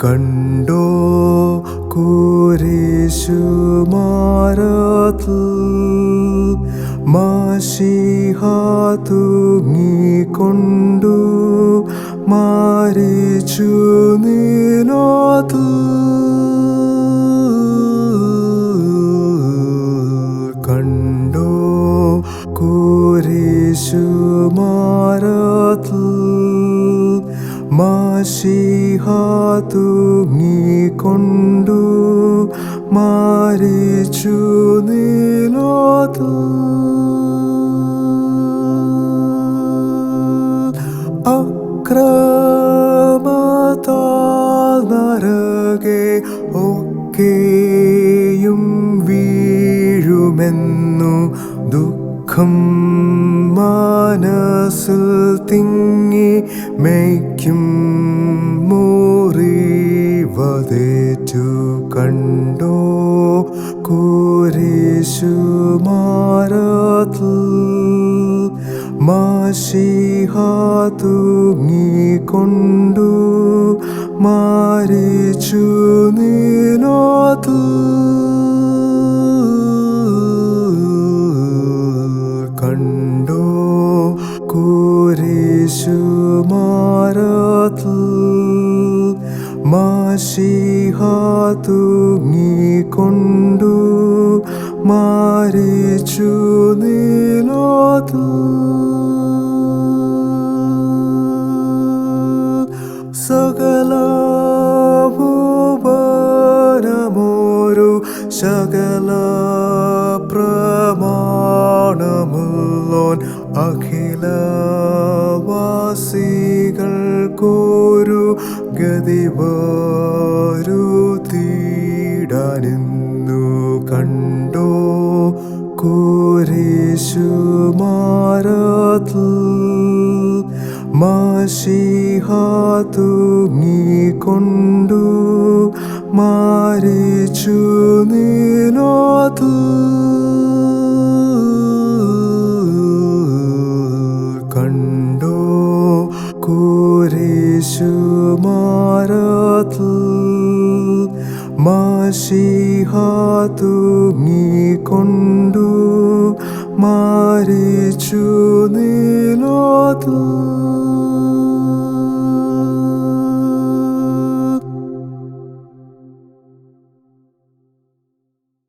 കണ്ടോ കുരിശുമാരത്തിൽ മാഷിഹ തൂങ്ങിക്കൊണ്ടു മാരിച്ചു നീലോത്തിൽ കണ്ടോ കുരിശുമാരത്തിൽ മാഷിഹ മാരിച്ചു അക്രമത്താൽ നരകെ ഒക്കെയും വീഴുമെന്നു ദുഃഖം മനസ്സിൽ തിങ്ങി മേയ്ക്കും. മുറിവതേറ്റു കണ്ടോ? കുരിശുമാരത്തിൽ മാഷിഹ തൂങ്ങിക്കൊണ്ടു മാരിച്ചു നീലോത്തിൽ കുരിശുമാരത്തിൽ മാഷിഹ തൂങ്ങിക്കൊണ്ടു മാരിച്ചു നീലോത്തിൽ സകല ഭൂപരമോരു സകല പ്രമാണമുള്ളോൻ അഖിലവാസികൾക്കൊരു ഗതിവരു തീടാനെന്നു കണ്ടോ കുരിശുമാരത്തിൽ മാഷിഹാതുങ്ങിക്കൊണ്ടു മാരിച്ചു നീലോത്തിൽ കുരിശുമാരത്തിൽ മാഷിഹ തൂങ്ങിക്കൊണ്ടു മാരിച്ചു നീലോത്തിൽ.